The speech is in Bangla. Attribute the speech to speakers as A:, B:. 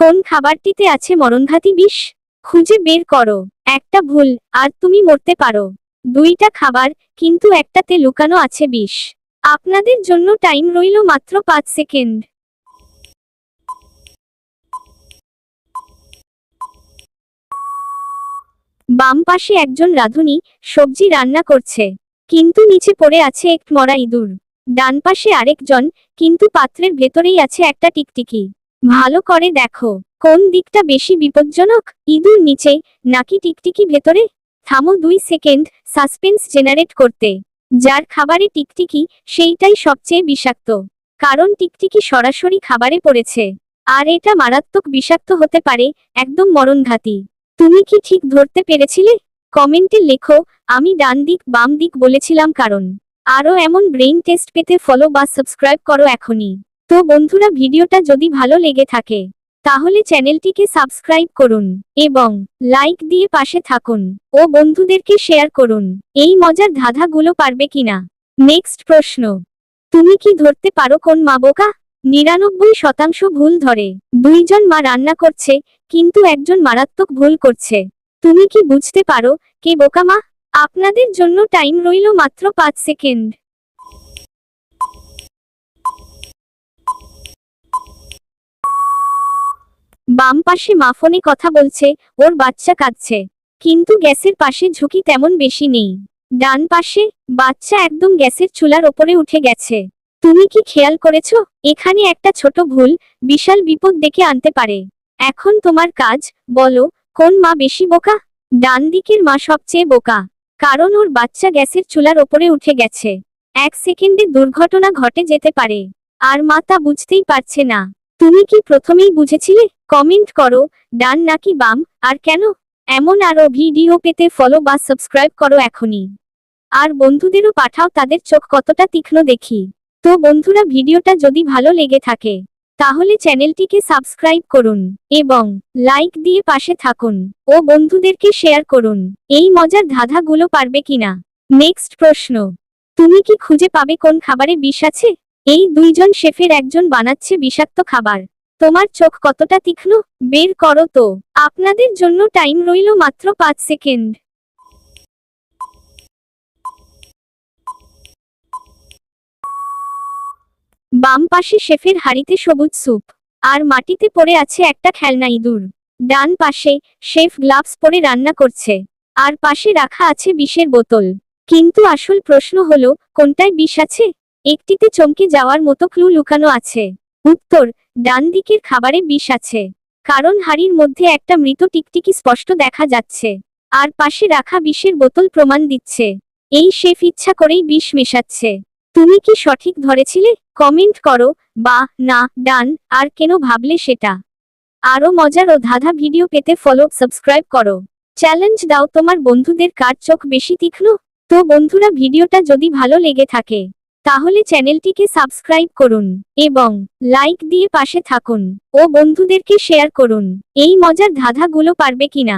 A: কোন খাবারটিতে আছে মরণঘাতী বিষ? খুঁজে বের করো। একটা ভুল, আর তুমি মরতে পারো। দুইটা খাবার, কিন্তু একটাতে লুকানো আছে বিষ। আপনাদের জন্য টাইম রইল মাত্র পাঁচ সেকেন্ড। বাম পাশে একজন রাঁধুনি সবজি রান্না করছে। কিন্তু নিচে পড়ে আছে এক মরা ইঁদুর। ডান পাশে আরেকজন, কিন্তু পাত্রের ভেতরেই আছে একটা টিকটিকি। ভালো করে দেখো, কোন দিকটা বেশি বিপজ্জনক? ইঁদুর নিচে, নাকি টিকটিকি ভেতরে? থামো দুই সেকেন্ড, সাসপেন্স জেনারেট করতে। যার খাবারে টিকটিকি, সেইটাই সবচেয়ে বিষাক্ত। কারণ টিকটিকি সরাসরি খাবারে পড়েছে। আর এটা মারাত্মক বিষাক্ত হতে পারে, একদম মরণঘাতী। তুমি কি ঠিক ধরতে পেরেছিলে? কমেন্টে লেখো, আমি ডান দিক, বাম দিক বলেছিলাম কারণ। আরও এমন ব্রেইন টেস্ট পেতে ফলো বা সাবস্ক্রাইব করো এখনই। তো বন্ধুরা ভিডিওটা যদি ভালো লেগে থাকে, তাহলে চ্যানেলটিকে সাবস্ক্রাইব করুন এবং লাইক দিয়ে পাশে থাকুন ও বন্ধুদেরকে শেয়ার করুন। এই মজার ধাঁধাগুলো পারবে কিনা? নেক্সট প্রশ্ন। তুমি কি ধরতে পারো কোন মা বোকা? নিরানব্বই শতাংশ ভুল ধরে। দুইজন মা রান্না করছে, কিন্তু একজন মারাত্মক ভুল করছে। তুমি কি বুঝতে পারো কে বোকা মা? আপনাদের জন্য টাইম রইল মাত্র পাঁচ সেকেন্ড। বাম পাশে মা ফোনে কথা বলছে, ওর বাচ্চা কাঁদছে। কিন্তু গ্যাসের পাশে ঝুঁকি তেমন বেশি নেই। ডান পাশে, বাচ্চা একদম গ্যাসের চুলার ওপরে উঠে গেছে। তুমি কি খেয়াল করেছ? এখানে একটা ছোট ভুল, বিশাল বিপদ ডেকে আনতে পারে। এখন তোমার কাজ, বলো, কোন মা বেশি বোকা? ডান দিকের মা সবচেয়ে বোকা। কারণ ওর বাচ্চা গ্যাসের চুলার ওপরে উঠে গেছে। এক সেকেন্ডে দুর্ঘটনা ঘটে যেতে পারে। আর মা তা বুঝতেই পারছে না। তুমি কি প্রথমেই বুঝেছিলে? কমেন্ট করো, ডান নাকি বাম, আর কেন? এমন আরও ভিডিও পেতে ফলো বা সাবস্ক্রাইব করো এখনই। আর বন্ধুদেরও পাঠাও, তাদের চোখ কতটা তীক্ষ্ণ দেখি। তো বন্ধুরা ভিডিওটা যদি ভালো লেগে থাকে, তাহলে চ্যানেলটিকে সাবস্ক্রাইব করুন এবং লাইক দিয়ে পাশে থাকুন ও বন্ধুদেরকে শেয়ার করুন। এই মজার ধাঁধাগুলো পারবে কিনা? নেক্সট প্রশ্ন, তুমি কি খুঁজে পাবে কোন খাবারে বিষ আছে? এই দুইজন শেফের একজন বানাচ্ছে বিষাক্ত খাবার। তোমার চোখ কতটা তীক্ষ্ণ? বের করো তো। আপনাদের জন্য টাইম রইল মাত্র পাঁচ সেকেন্ড। বাম পাশে শেফের হাড়িতে সবুজ স্যুপ, আর মাটিতে পড়ে আছে একটা খেলনা ইঁদুর। ডান পাশে শেফ গ্লাভস পরে রান্না করছে, আর পাশে রাখা আছে বিষের বোতল। কিন্তু আসল প্রশ্ন হলো, কোনটায় বিষ আছে? একটিতে চমকে যাওয়ার মতো ক্লু লুকানো আছে। উত্তর, ডান দিকের খাবারে বিষ আছে। কারণ হাড়ির মধ্যে একটা মৃত টিকটিকি স্পষ্ট দেখা যাচ্ছে। আর পাশে রাখা বিষের বোতল প্রমাণ দিচ্ছে। এই শেফ ইচ্ছা করেই বিষ মেশাচ্ছে। তুমি কি সঠিক ধরেছিলে? কমেন্ট করো, বা, না, ডান, আর কেন ভাবলে সেটা। আরও মজার ও ধাঁধা ভিডিও পেতে ফলো সাবস্ক্রাইব করো। চ্যালেঞ্জ দাও তোমার বন্ধুদের কার চোখ বেশি তীক্ষ্ণ? তো বন্ধুরা, ভিডিওটা যদি ভালো লেগে থাকে তাহলে চ্যানেলটিকে সাবস্ক্রাইব করুন এবং লাইক দিয়ে পাশে থাকুন ও বন্ধুদেরকে শেয়ার করুন। এই মজার ধাঁধাগুলো পারবে কিনা?